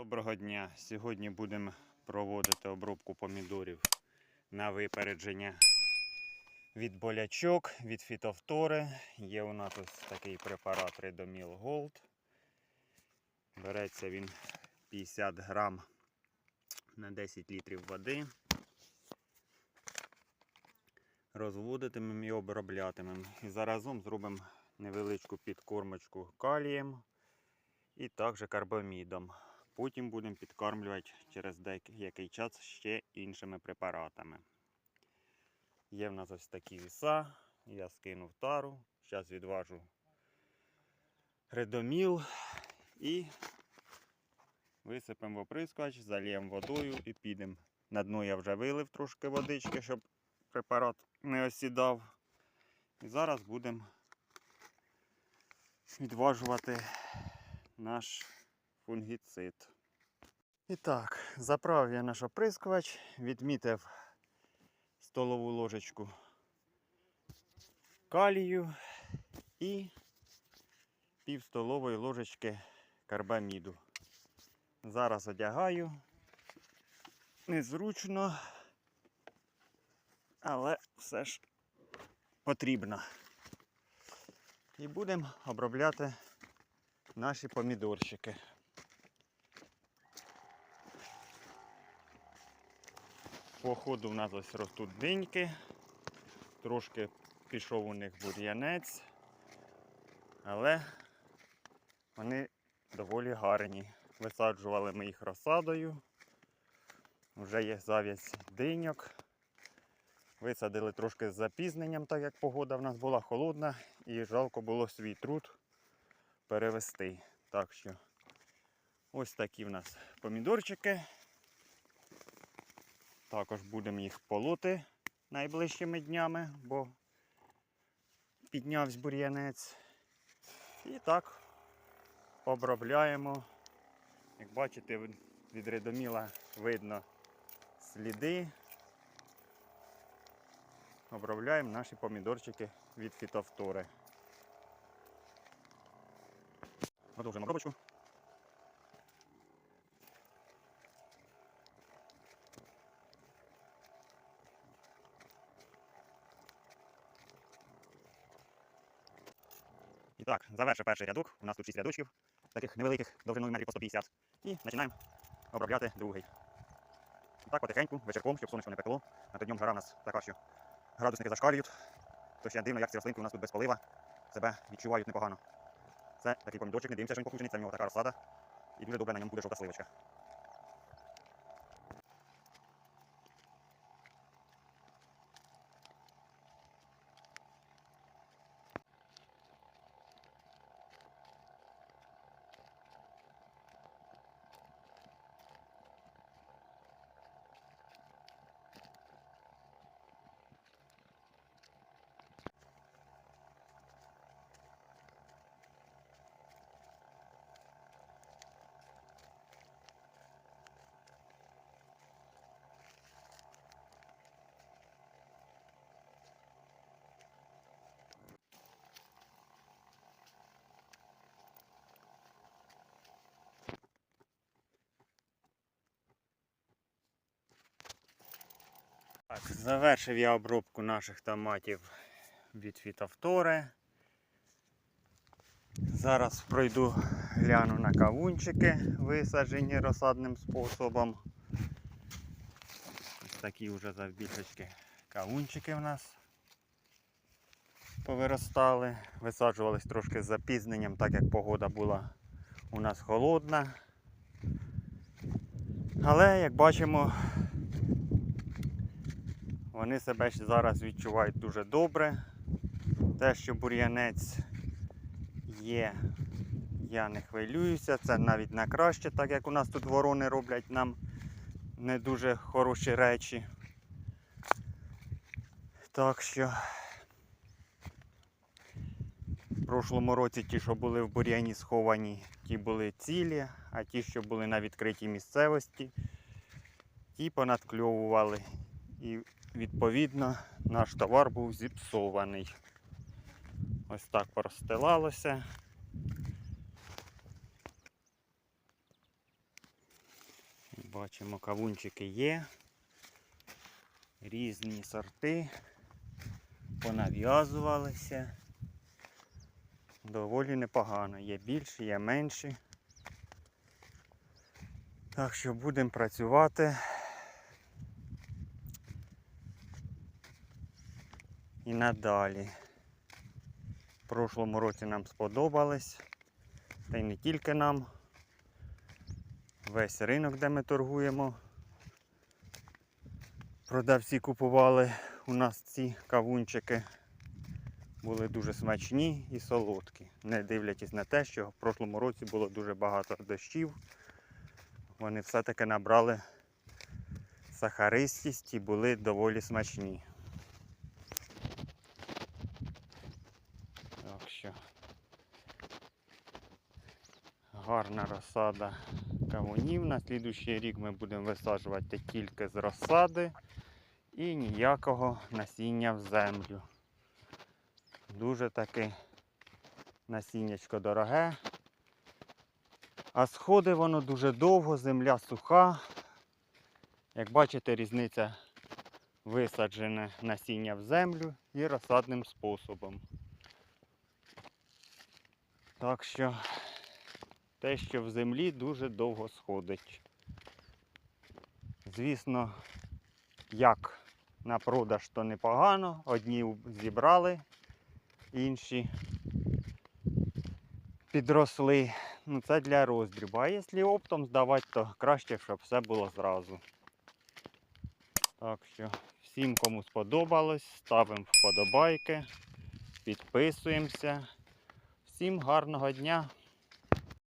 Доброго дня! Сьогодні будемо проводити обробку помідорів на випередження від болячок, від фітофтори. Є у нас ось такий препарат Redomil Gold. Береться він 50 грам на 10 літрів води. Розводитимемо і оброблятимемо. І заразом зробимо невеличку підкормочку калієм і також карбамідом. Потім будемо підкормлювати через деякий час ще іншими препаратами. Є в нас ось такі віса. Я скинув тару. Зараз відважу редоміл і висипемо в оприскувач, зальємо водою і підемо. На дно я вже вилив трошки водички, щоб препарат не осідав. І зараз будемо відважувати наш фунгіцид. І так, заправив я наш оприскувач, відмітив столову ложечку калію і пів столової ложечки карбаміду. Зараз одягаю. Незручно, але все ж потрібно. І будемо обробляти наші помідорчики. По ходу в нас ось ростуть диньки, трошки пішов у них бур'янець, але вони доволі гарні. Висаджували ми їх розсадою. Вже є зав'язь диньок. Висадили трошки з запізненням, так як погода в нас була холодна і жалко було свій труд перевести. Так що ось такі в нас помідорчики. Також будемо їх полоти найближчими днями, бо піднявся бур'янець. І так обробляємо. Як бачите, від редоміла видно сліди. Обробляємо наші помідорчики від фітофтори. Продовжуємо обробочку. Так, завершив перший рядок. У нас тут 6 рядочків, таких невеликих, довжиною метрів по 150. І починаємо обробляти другий. Так потихеньку, вечірком, щоб сонечко не пекло. На днем жара у нас така, що градусники зашкалюють. То ще дивно, як ці рослинки у нас тут без полива себе відчувають непогано. Це такий помідорчик, не дивимося, що він покручений, це в нього така розсада. І дуже добре на ньому буде жовта сливочка. Так, завершив я обробку наших томатів від фітофтори. Зараз пройду гляну на кавунчики, висаджені розсадним способом. Ось такі вже завбільшечки кавунчики в нас повиростали. Висаджувались трошки з запізненням, так як погода була у нас холодна. Але, як бачимо, вони себе зараз відчувають дуже добре. Те, що бур'янець є, я не хвилююся. Це навіть на краще, так як у нас тут ворони роблять нам не дуже хороші речі. Так що в прошлому році ті, що були в бур'яні сховані, ті були цілі, а ті, що були на відкритій місцевості, ті понадкльовували. І відповідно наш товар був зіпсований. Ось так порозстилалося. Бачимо, кавунчики є. Різні сорти. Понав'язувалися. Доволі непогано. Є більші, є менші. Так що будемо працювати. І надалі. В прошлому році нам сподобались. Та й не тільки нам. Весь ринок, де ми торгуємо. Продавці купували у нас ці кавунчики. Були дуже смачні і солодкі. Не дивлячись на те, що в прошлому році було дуже багато дощів. Вони все-таки набрали сахаристість і були доволі смачні. Так що гарна розсада кавунів. На слідуючий рік ми будемо висаджувати тільки з розсади і ніякого насіння в землю. Дуже таки насіннячко дороге. А сходи воно дуже довго, земля суха. Як бачите, різниця висаджене насіння в землю і розсадним способом. Так що те, що в землі дуже довго сходить. Звісно, як на продаж, то непогано. Одні зібрали, інші підросли. Ну, це для роздрібу. А якщо оптом здавати, то краще, щоб все було зразу. Так що, всім, кому сподобалось, ставимо вподобайки, підписуємося. Всім гарного дня!